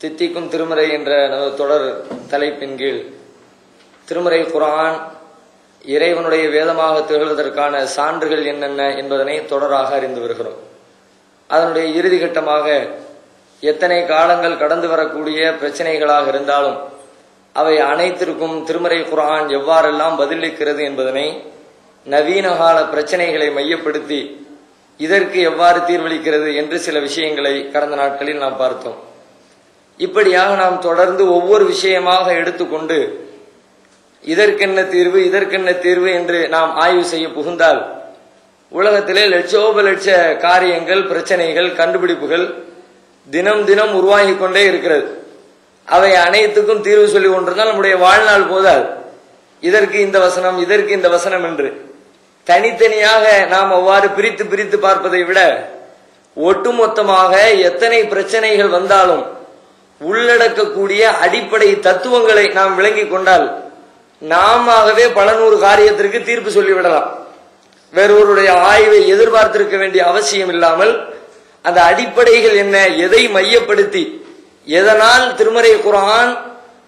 தித்திக்கும் திருமறை என்ற நமது தொடர் தலைப்பின் கீழ் திருமறை குரான் இறைவனுடைய வேதமாக திகழ்வதற்கான சான்றுகள் என்னென்ன என்பதனை தொடராக அறிந்து வருகிறோம். அதனுடைய இறுதி கட்டமாக எத்தனை காலங்கள் கடந்து வரக்கூடிய பிரச்சனைகளாக இருந்தாலும் அவை அனைத்திற்கும் திருமறை குரான் எவ்வாறெல்லாம் பதிலளிக்கிறது என்பதனை நவீன கால பிரச்சனைகளை மையப்படுத்தி இதற்கு எவ்வாறு தீர்வளிக்கிறது என்று சில விஷயங்களை கடந்த நாட்களில் நாம் பார்த்தோம். இப்படியாக நாம் தொடர்ந்து ஒவ்வொரு விஷயமாக எடுத்துக்கொண்டு இதற்கென்ன தீர்வு இதற்கென்ன தீர்வு என்று நாம் ஆய்வு செய்ய புகுந்தால் உலகத்திலே லட்சோப லட்ச காரியங்கள் பிரச்சனைகள் கண்டுபிடிப்புகள் தினம் தினம் உருவாகி கொண்டே இருக்கிறது. அவை அனைத்துக்கும் தீர்வு சொல்லி கொண்டிருந்தால் நம்முடைய வாழ்நாள் போதால் இதற்கு இந்த வசனம் இதற்கு இந்த வசனம் என்று. தனித்தனியாக நாம் அவ்வாறு பிரித்து பிரித்து பார்ப்பதை விட ஒட்டுமொத்தமாக எத்தனை பிரச்சனைகள் வந்தாலும் உள்ளடக்கக்கூடிய அடிப்படை தத்துவங்களை நாம் விளங்கி கொண்டால் நாமவே பல நூறு காரியத்திற்கு தீர்ப்பு சொல்லிவிடலாம். வேறொருடைய ஆய்வை எதிர்பார்த்திருக்க வேண்டிய அவசியம் இல்லாமல் அந்த அடிப்படைகள் என்ன எதை மையப்படுத்தி எதனால் திருமறை குரான்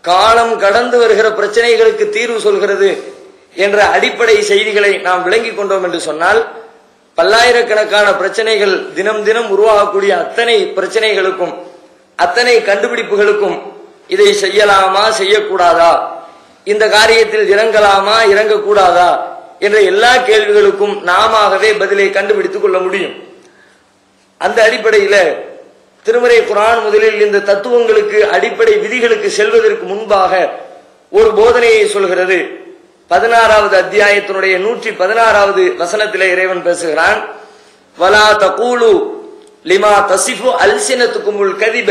காலம் கடந்து வருகிற பிரச்சனைகளுக்கு தீர்வு சொல்கிறது என்ற அடிப்படை செய்திகளை நாம் விளங்கிக் கொண்டோம் என்று சொன்னால் பல்லாயிரக்கணக்கான பிரச்சனைகள் தினம் தினம் உருவாகக்கூடிய அத்தனை பிரச்சனைகளுக்கும் அத்தனை கண்டுபிடிப்புகளுக்கும் இதை செய்யலாமா செய்யக்கூடாதா? இந்த காரியத்தில் இறங்கலாமா இறங்கக்கூடாதா? என்ற எல்லா கேள்விகளுக்கும் நாமவே பதிலை கண்டுபிடித்துக் கொள்ள முடியும். அந்த அடிப்படையில திருமறை குரான் முதலில் இந்த தத்துவங்களுக்கு அடிப்படை விதிகளுக்கு செல்வதற்கு முன்பாக ஒரு போதனையை சொல்கிறது. பதினாறாவது அத்தியாயத்தினுடைய நூற்றி பதினாறாவது வசனத்திலே இறைவன் பேசுகிறான் வலா தகூலு லிமா தசிஃபு அல்சினத்துக்குமுல் கதிப.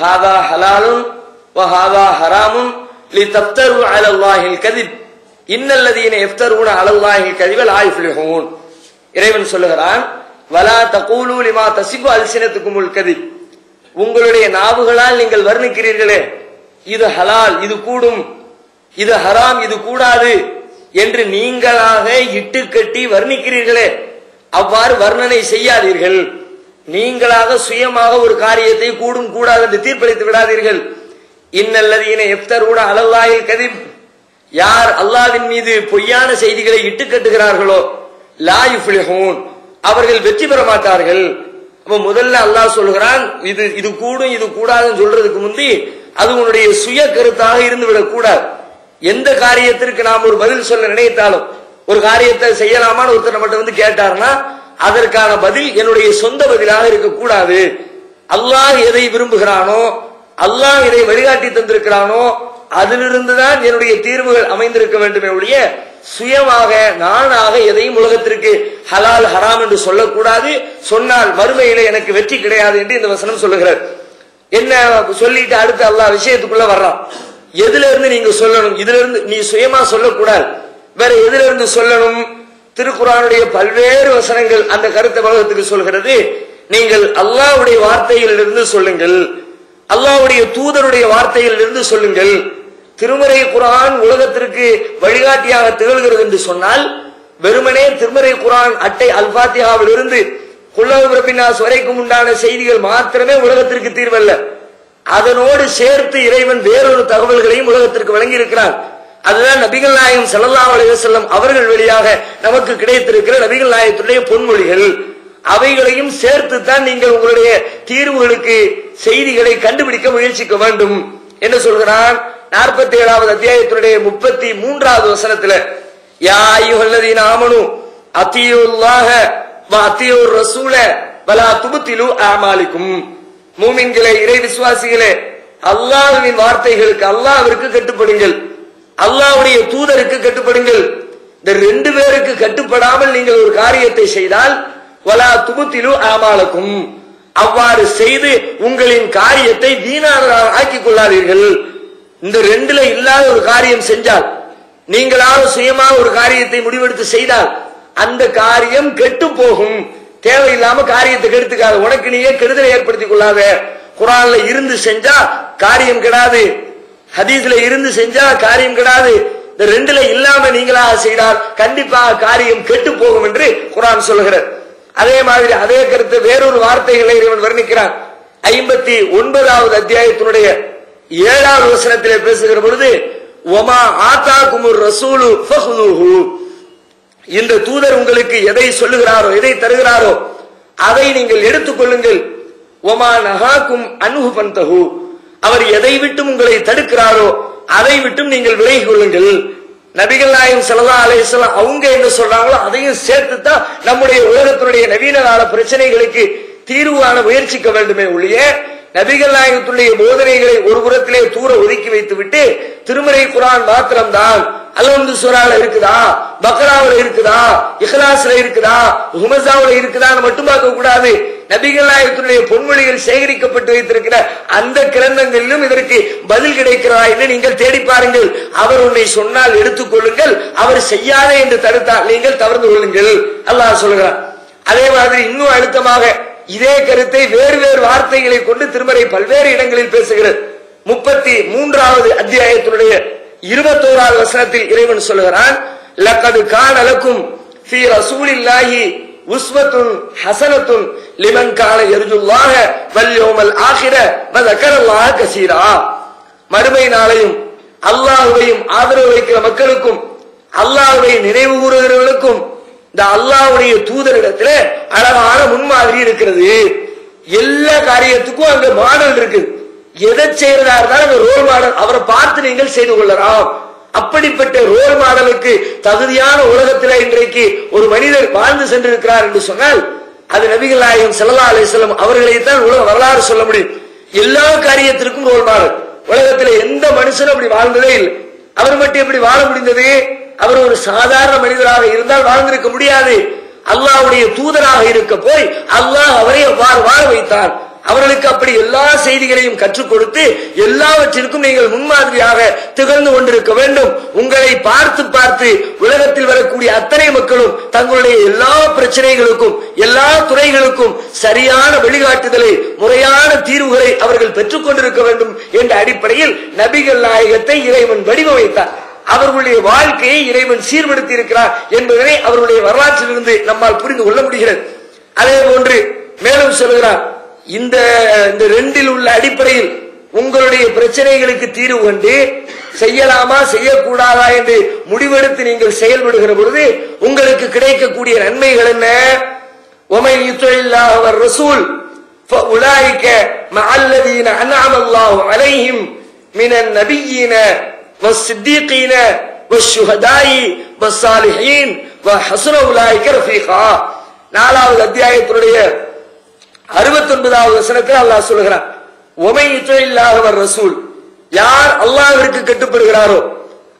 ஹாதா ஹலாலும் வஹாதா ஹராமும் லி தப்தரு அலல்லாஹில் கதிப். இன்னல்லதீன எஃப்தருன அலல்லாஹில் கதிபல் லா இறைவன் சொல்லுகிறான் வலா தகூலு லிமா தசிஃபு அல்சினத்துக்குமுல் கதிப். உங்களுடைய நாவுகளால் நீங்கள் வர்ணிக்கிறீர்களே இது ஹலால் இது கூடும். இது ஹராம் இது கூடாது என்று நீங்களாக இட்டு கட்டி வர்ணிக்கிறீர்களே அவ்வாறு வர்ணனை செய்யாதீர்கள். நீங்களாக சுயமாக ஒரு காரியத்தை கூடும் கூடாது என்று தீர்ப்பளித்து விடாதீர்கள். இன்னல்லதீன எப்தரூட அலல்லாயில் கதிர் யார் அல்லாவின் மீது பொய்யான செய்திகளை இட்டு கட்டுகிறார்களோ லாயுஃபிலிஹூன் அவர்கள் வெற்றி பெற மாட்டார்கள். அப்ப முதல்ல அல்லாஹ் சொல்கிறான் இது இது கூடும் இது கூடாதுன்னு சொல்றதுக்கு முந்தி அது உன்னுடைய சுய கருத்தாக இருந்து விடக்கூடாது எந்த காரியத்திற்கு நாம் ஒரு பதில் சொல்ல நினைத்தாலும் ஒரு காரியத்தை செய்யலாமான்னு ஒருத்தர் மட்டும் வந்து கேட்டார்னா அதற்கான பதில் என்னுடைய சொந்த பதிலாக இருக்கக்கூடாது. அல்லாஹ் எதை விரும்புகிறானோ அல்லாஹ் எதை வழிகாட்டி தந்திருக்கிறானோ அதிலிருந்து தான் என்னுடைய தீர்வுகள் அமைந்திருக்க வேண்டுமே ஒழிய சுயமாக நானாக எதையும் உலகத்திற்கு ஹலால் ஹராம் என்று சொல்லக்கூடாது. சொன்னால் வறுமையில எனக்கு வெற்றி கிடையாது என்று இந்த வசனம் சொல்லுகிறார் என்ன சொல்லிட்டு அடுத்து அல்லாஹ் விஷயத்துக்குள்ள வர்றான். எதுல இருந்து நீங்க சொல்லணும்? இதுல இருந்து நீ சுயமா சொல்லக்கூடாது. வேற எதுல இருந்து சொல்லணும்? திருக்குறானுடைய பல்வேறு வசனங்கள் அந்த கருத்தை உலகத்துக்கு சொல்கிறது. நீங்கள் அல்லாவுடைய வார்த்தையில் இருந்து சொல்லுங்கள். அல்லாவுடைய தூதருடைய வார்த்தையில் இருந்து சொல்லுங்கள். திருமறை குரான் உலகத்திற்கு வழிகாட்டியாக திகழ்கிறது என்று சொன்னால் வெறுமனே திருமறை குரான் அட்டை அல்பாத்தியாவில் இருந்து குல்லபினாஸ் வரைக்கும் உண்டான செய்திகள் மாத்திரமே உலகத்திற்கு தீர்வல்ல. அதனோடு சேர்த்து இறைவன் வேறொரு தகவல்களையும் உலகத்திற்கு வழங்கியிருக்கிறான். அதுதான் நபிகள் நாயகம் செல்லல்லா அலைவசல்லம் அவர்கள் வழியாக நமக்கு கிடைத்திருக்கிற நபிகள் நாயகத்துடைய பொன்மொழிகள். அவைகளையும் சேர்த்து தான் நீங்கள் உங்களுடைய தீர்வுகளுக்கு செய்திகளை கண்டுபிடிக்க முயற்சிக்க வேண்டும். என்று சொல்கிறான்? நாற்பத்தி ஏழாவது அத்தியாயத்தினுடைய முப்பத்தி மூன்றாவது வசனத்துல யாயுகல்லதி நாமனு அத்தியுல்லாக அத்தியூர் ரசூல பலா துபுத்திலு ஆமாலிக்கும் மூமின்களே இறை விசுவாசிகளே அல்லாஹுவின் வார்த்தைகளுக்கு அல்லாவிற்கு கட்டுப்படுங்கள். அல்லாவுடைய தூதருக்கு கட்டுப்படுங்கள். இந்த ரெண்டு பேருக்கு கட்டுப்படாமல் நீங்கள் ஒரு காரியத்தை செய்தால் வலா துபுத்திலு ஆமாலக்கும் அவ்வாறு செய்து உங்களின் காரியத்தை வீணானதாக ஆக்கிக் கொள்ளாதீர்கள். இந்த ரெண்டுல இல்லாத ஒரு காரியம் செஞ்சால் நீங்களாக சுயமாக ஒரு காரியத்தை முடிவெடுத்து செய்தால் அந்த காரியம் கெட்டு போகும். தேவையில்லாம காரியத்தை கெடுத்துக்காது. உனக்கு நீயே கெடுதலை ஏற்படுத்திக் கொள்ளாத. குரான்ல இருந்து செஞ்சா காரியம் கெடாது. ஹதீஸ்ல இருந்து செஞ்சா காரியம் கிடாது. இந்த ரெண்டுல இல்லாம நீங்களாக செய்தால் கண்டிப்பாக காரியம் கெட்டு போகும் என்று குரான் சொல்கிறார் அதே மாதிரி அதே கருத்து வேறொரு வார்த்தைகளை இறைவன் வர்ணிக்கிறான் ஐம்பத்தி ஒன்பதாவது அத்தியாயத்தினுடைய ஏழாவது வசனத்திலே பேசுகிற பொழுது ஒமா ஆத்தா குமுர் ரசூலு இந்த தூதர் உங்களுக்கு எதை சொல்லுகிறாரோ எதை தருகிறாரோ அதை நீங்கள் எடுத்துக்கொள்ளுங்கள் ஒமா நகாக்கும் அனுகு பந்தகு அவர் எதை விட்டும் உங்களை தடுக்கிறாரோ அதை விட்டும் நீங்கள் விலகி கொள்ளுங்கள். நபிகள் நாயகம் ஸல்லல்லாஹு அலேசலாம் அவங்க என்ன சொல்றாங்களோ அதையும் சேர்த்து தான் நம்முடைய உலகத்தினுடைய நவீன கால பிரச்சனைகளுக்கு தீர்வு காண முயற்சிக்க வேண்டுமே ஒழிய நபிகள் நாயகத்துடைய போதனைகளை ஒரு புறத்திலே தூர ஒதுக்கி வைத்து விட்டு திருமறை குரான் மாத்திரம்தான் அல்ஹம்து சூரால இருக்குதா? பக்ராவுல இருக்குதா? இஹ்லாஸ்ல இருக்குதா? ஹுமசாவுல இருக்குதான்னு மட்டும் பார்க்க கூடாது நபிகள் நாயகத்துடைய பொன்மொழிகள் சேகரிக்கப்பட்டு வைத்திருக்கிற அந்த கிரந்தங்களிலும் இதற்கு பதில் கிடைக்கிறதா என்று நீங்கள் தேடி பாருங்கள். அவர் உன்னை சொன்னால் எடுத்துக்கொள்ளுங்கள் அவர் செய்யாதே என்று தடுத்தால் நீங்கள் தவறு கொள்ளுங்கள். அல்லாஹ் சொல்கிறார் அதே மாதிரி இன்னும் அழுத்தமாக இதே கருத்தை வேறு வேறு வார்த்தைகளை கொண்டு திருமறை பல்வேறு இடங்களில் பேசுகிறது. முப்பத்தி மூன்றாவது அத்தியாயத்தினுடைய இருபத்தோராவது வசனத்தில் இறைவன் சொல்லுகிறான் லக்கது கான் அலக்கும் ஃபீ ரசூலில்லாஹி உஸ்வத்துன் ஹசனத்துன் லிமன் கான எருஜுல்லாஹ வல் யௌமல் ஆகிர கசீரா. மறுமை நாளையும் அல்லாஹுவையும் ஆதரவு வைக்கிற மக்களுக்கும் அல்லாஹுவை நினைவு கூறுகிறவர்களுக்கும் இந்த அல்லாஹ்வுடைய தூதரிடத்துல அழகான முன்மாதிரி இருக்கிறது. எல்லா காரியத்துக்கும் அங்க மாடல் இருக்கு. எதை செய்யறதா இருந்தாலும் ரோல் மாடல் அவரை பார்த்து நீங்கள் செய்து கொள்ளலாம். அப்படிப்பட்ட ரோல் மாடலுக்கு தகுதியான உலகத்தில் இன்றைக்கு ஒரு மனிதர் வாழ்ந்து சென்றிருக்கிறார் என்று சொன்னால் அது நபிகள் நாயகம் ஸல்லல்லாஹு அலைஹி அவர்களை தான் உலக வரலாறு சொல்ல முடியும். எல்லா காரியத்திற்கும் ரோல் மாடல் உலகத்தில் எந்த மனுஷனும் அப்படி வாழ்ந்ததே இல்லை. அவர் மட்டும் எப்படி வாழ முடிந்தது? அவர் ஒரு சாதாரண மனிதராக இருந்தால் வாழ்ந்திருக்க முடியாது. அல்லாவுடைய தூதராக இருக்க போய் அல்லாஹ் அவரை அவ்வாறு வாழ வைத்தார். அவர்களுக்கு அப்படி எல்லா செய்திகளையும் கற்றுக் கொடுத்து எல்லாவற்றிற்கும் நீங்கள் முன்மாதிரியாக திகழ்ந்து கொண்டிருக்க வேண்டும். உங்களை பார்த்து பார்த்து உலகத்தில் வரக்கூடிய அத்தனை மக்களும் தங்களுடைய எல்லா பிரச்சனைகளுக்கும் எல்லா துறைகளுக்கும் சரியான வழிகாட்டுதலை முறையான தீர்வுகளை அவர்கள் பெற்றுக் கொண்டிருக்க வேண்டும் என்ற அடிப்படையில் நபிகள் நாயகத்தை இறைவன் வடிவமைத்தார். அவர்களுடைய வாழ்க்கையை இறைவன் சீர்படுத்தி இருக்கிறார் என்பதனை அவர்களுடைய வரலாற்றிலிருந்து நம்மால் புரிந்து கொள்ள முடிகிறது. அதே போன்று மேலும் சொல்கிறார் இந்த இந்த ரெண்டில் உள்ள அடிப்படையில் உங்களுடைய பிரச்சனைகளுக்கு தீர்வு கண்டு செய்யலாமா செய்யக்கூடாதா என்று முடிவெடுத்து நீங்கள் செயல்படுகிற பொழுது உங்களுக்கு கிடைக்கக்கூடிய நன்மைகள் என்ன? ஒமை இல்லாஹவர் ரசூல் உலாய்க்க மல்லதீன அன்ஆமல்லாஹு அலைஹிம் மினன் நபியின والصديقين والشهداء والصالحين وحسن أولئك رفيقا நாலாவது அத்தியாயத்தினுடைய அறுபத்தி ஒன்பதாவது வசனத்தில் அல்லாஹ் சொல்லுகிறான் ஒமை இல்லாதவர் ரசூல் யார் அல்லாஹ்விற்கு கட்டுப்படுகிறாரோ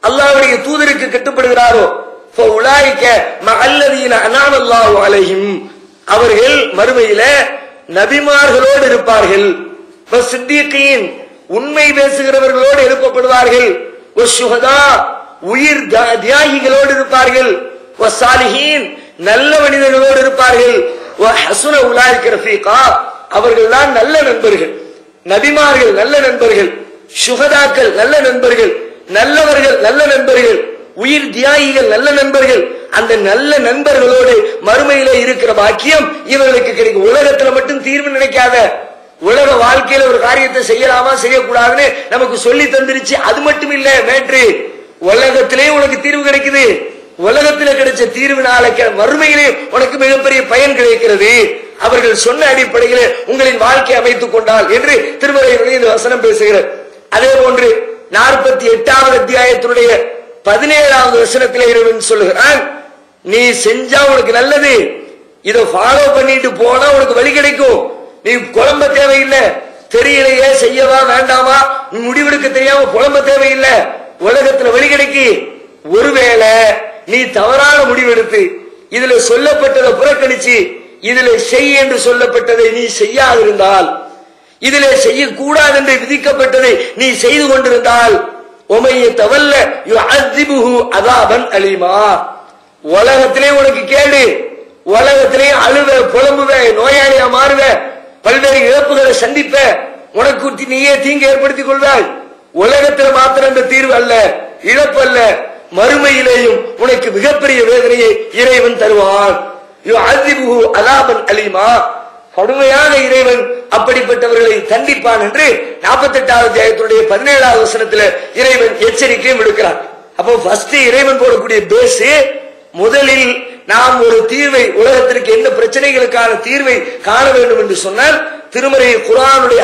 அல்லாஹ்வுடைய தூதருக்கு கட்டுப்படுகிறாரோ உலாய்க்க மல்லதீன அனாமல்லாஹு அலைஹிம் அவர்கள் மறுமையில நபிமார்களோடு இருப்பார்கள் சித்தியக்கின் உண்மை பேசுகிறவர்களோடு எழுப்பப்படுவார்கள் சுகதா உயிர் தியா- தியாகிகளோடு இருப்பார்கள். நல்ல மனிதர்களோடு இருப்பார்கள். அவர்கள் தான் நல்ல நண்பர்கள். நபிமார்கள் நல்ல நண்பர்கள். சுகதாக்கள் நல்ல நண்பர்கள். நல்லவர்கள் நல்ல நண்பர்கள். உயிர் தியாகிகள் நல்ல நண்பர்கள். அந்த நல்ல நண்பர்களோடு மறுமையில இருக்கிற பாக்கியம் இவர்களுக்கு கிடைக்கும். உலகத்துல மட்டும் தீர்வு நினைக்காத. உலக வாழ்க்கையில ஒரு காரியத்தை செய்யலாமா செய்யக்கூடாதுன்னு நமக்கு சொல்லி தந்துருச்சு. அது மட்டும் இல்ல மேட்ரு உலகத்திலே உனக்கு தீர்வு கிடைக்குது. உலகத்துல கிடைச்ச தீர்வினால கெ- மறுமையிலே உனக்கு மிகப்பெரிய பயன் கிடைக்கிறது. அவர்கள் சொன்ன அடிப்படையில் உங்களின் வாழ்க்கை அமைத்துக் கொண்டால் என்று திருமலை இந்த வசனம் பேசுகிறார் அதே போன்று நாற்பத்தி எட்டாவது அத்தியாயத்தினுடைய பதினேழாவது வசனத்தில் இறைவன் சொல்லுகிறான் நீ செஞ்சா உனக்கு நல்லது. இதை ஃபாலோ பண்ணிட்டு போனா உனக்கு வழி கிடைக்கும். நீ குழம்ப தேவையில்லை. தெரியலையே செய்யவா வேண்டாமா முடிவெடுக்க தெரியாம புலம்ப தேவையில்லை. உலகத்துல வழி கிடைக்கு ஒருவேளை நீ தவறான முடிவெடுத்து இதுல சொல்லப்பட்டதை புறக்கணிச்சு இதுல செய் என்று சொல்லப்பட்டதை நீ செய்யாதிருந்தால் இதுல செய்யக்கூடாது என்று விதிக்கப்பட்டதை நீ செய்து கொண்டிருந்தால் உமையை தவல்ல அதாபன் அலிமா. உலகத்திலே உனக்கு கேடு. உலகத்திலே அழுவ புலம்புவ நோயாளியா மாறுவ. பல்வேறு இழப்புகளை சந்திப்ப உனக்கு நீயே தீங்கு ஏற்படுத்திக் கொள்வாய். உலகத்தில் மாத்திரம் இந்த தீர்வு அல்ல இழப்பு அல்ல. மறுமையிலேயும் உனக்கு மிகப்பெரிய வேதனையை இறைவன் தருவான். யுஅذிபுஹு அலிமா. கடுமையான இறைவன் அப்படிப்பட்டவர்களை தண்டிப்பான் என்று நாற்பத்தி எட்டாவது அத்தியாயத்தினுடைய பதினேழாவது வசனத்துல இறைவன் எச்சரிக்கையும் விடுக்கிறான். அப்போ ஃபர்ஸ்ட் இறைவன் போடக்கூடிய பேஸ் முதலில் நாம் ஒரு தீர்வை உலகத்திற்கு என்ன பிரச்சனைகளுக்கான தீர்வை காண வேண்டும் என்று சொன்னால் திருமறை குரானுடைய